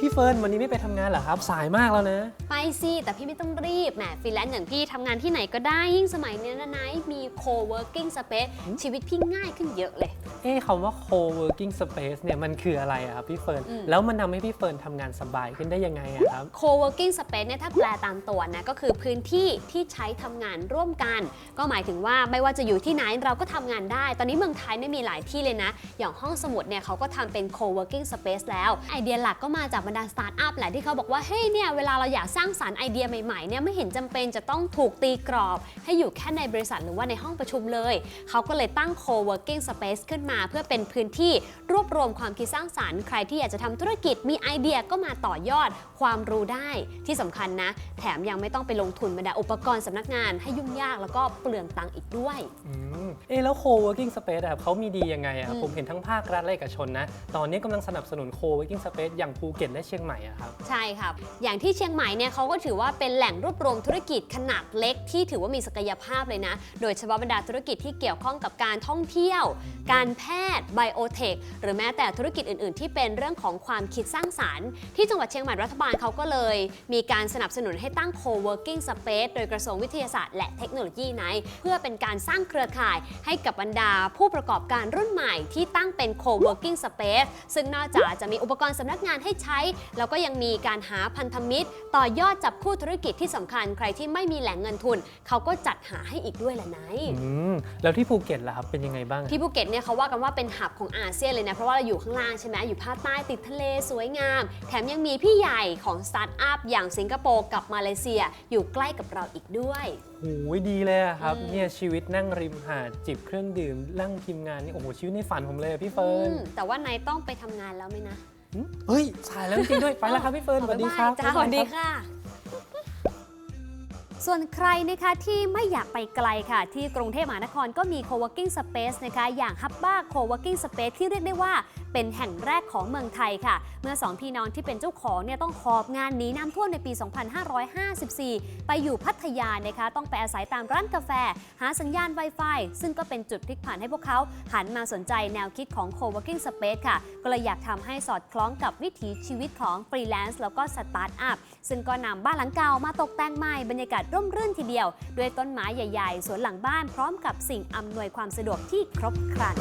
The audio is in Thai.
พี่เฟิร์นวันนี้ไม่ไปทำงานเหรอครับ สายมากแล้วนะ ไปสิ แต่พี่ไม่ต้องรีบแหมฟรีแลนซ์อย่างพี่ทำงานที่ไหนก็ได้ยิ่งสมัยเนี้ยนะนายมี co-working space ชีวิตพี่ง่ายขึ้นเยอะเลย เอ๊ะคำว่า co-working space เนี่ยมันคืออะไรอะครับพี่เฟิร์นแล้วมันทำให้พี่เฟิร์นทำงานสบายขึ้นได้ยังไงอะครับ co-working space เนี่ยถ้าแปลตามตัวนะ ก็คือพื้นที่ที่ใช้ทำงานร่วมกัน ก็หมายถึงว่าไม่ว่าจะอยู่ที่ไหนเราก็ทำงานได้ ตอนนี้เมืองไทยเนี่ยมีหลายที่เลยนะ อย่างห้องสมุดเนี่ยเขาก็ทำเป็น co-working space แล้ว ไอเดียหลักก็มาจากบรรดาสตาร์ทอัพแหละที่เขาบอกว่าเฮ้ยเนี่ยเวลาเราอยากสร้างสารรค์ไอเดียใหม่ๆเนี่ยไม่เห็นจำเป็นจะต้องถูกตีกรอบ ให้อยู่แค่ในบริษัทหรือว่าในห้องประชุมเลย เขาก็เลยตั้ง co-working space ขึ้นมา เพื่อเป็นพื้นที่รวบรวมความคิดสร้างสารรค์ใครที่อยากจะทำธุรกิจมีไอเดียก็มาต่อยอดความรู้ได้ที่สำคัญนะ แถมยังไม่ต้องไปลงทุนบรรดาอุปกรณ์สำนักงานให้ยุ่งยากแล้วก็เปลืองตังค์อีกด้วย เอ๊ะแล้ว co-working space อะครับเขามีดียังไงอะอืมผมเห็นทั้งภาครัฐและเอกชนนะ ตอนนี้กำลังสนับสนุน co-working space อย่างภูเก็ตและเชียงใหม่อะครับ ใช่ครับ อย่างที่เชียงใหม่เนี่ยเขาก็ถือว่าเป็นแหล่งรวบรวมธุรกิจขนาดเล็กที่ถือว่ามีศักยภาพเลยนะ โดยเฉพาะบรรดาธุรกิจที่เกี่ยวข้องกับการท่องเที่ยว การแพทย์ ไบโอเทค หรือแม้แต่ธุรกิจอื่น ๆ ที่เป็นเรื่องของความคิดสร้างสารรค์ ที่จังหวัดเชียงใหม่รัฐบาลเขาก็เลย มีการสนับสนุนให้ตั้ง co-working space โดยกระทรวงวิทยาศาสตร์และเทคโนโลยีไนเพื่อเป็นการสร้างเครือข่ายให้กับบรรดาผู้ประกอบการรุ่นใหม่ที่ตั้งเป็น co-working space ซึ่งนอกจากจะมีอุปกรณ์สำนักงานให้ใช้ แล้วก็ยังมีการหาพันธมิตร ต่อยอดจับคู่ธุรกิจที่สำคัญ ใครที่ไม่มีแหล่งเงินทุน เขาก็จัดหาให้อีกด้วยแหละไนอืมแล้วที่ภูเก็ตล่ะครับเป็นยังไงบ้างอะที่ภูเก็ตเนี่ยเขาว่ากันว่าเป็นหับของอาเซียนเลยนะ เพราะว่าเราอยู่ข้างล่างใช่ไหมอยู่ภาคใต้ติดทะเลสวยงาม แถมยังมีพี่ใหญ่ของสตาร์ทอัพอย่างสิงคโปร์กับมาเลเซีย อยู่ใกล้กับเราอีกด้วย โอ้ยดีเลยอะครับอืม เนี่ยชีวิตนั่งริมหาดจิบเครื่องดื่มนั่งพิมพ์งานนี่โอ้โหชีวิตในฝันผมเลยอะพี่เฟิร์นอืมแต่ว่านายต้องไปทำงานแล้วไหมนะหืมเฮ้ยสายแล้วจริงๆด้วยไปแล้วครับพี่เฟิร์นสวัสดีครับ จ้าสวัสดีค่ะ ส่วนใครนะคะที่ไม่อยากไปไกลค่ะ ที่กรุงเทพมหานครก็มี co-working space นะคะ อย่าง h u b b a co-working space ที่เรียกได้ว่า เป็นแห่งแรกของเมืองไทยค่ะ เมื่อ 2 พี่น้องที่เป็นเจ้าของเนี่ยต้องหอบงานหนีน้ำท่วมในปี 2554 ไปอยู่พัทยานะคะต้องไปอาศัยตามร้านกาแฟ หาสัญญาณ Wi-Fi ซึ่งก็เป็นจุดพลิกผันให้พวกเขาหันมาสนใจแนวคิดของ co-working space ค่ะ ก็เลยอยากทำให้สอดคล้องกับวิถีชีวิตของฟรีแลนซ์แล้วก็สตาร์ทอัพซึ่งก็นำบ้านหลังเก่ามาตกแต่งใหม่บรรยากาศร่มรื่นทีเดียว ด้วยต้นไม้ใหญ่ ๆ สวนหลังบ้านพร้อมกับสิ่งอำนวยความสะดวกที่ครบครัน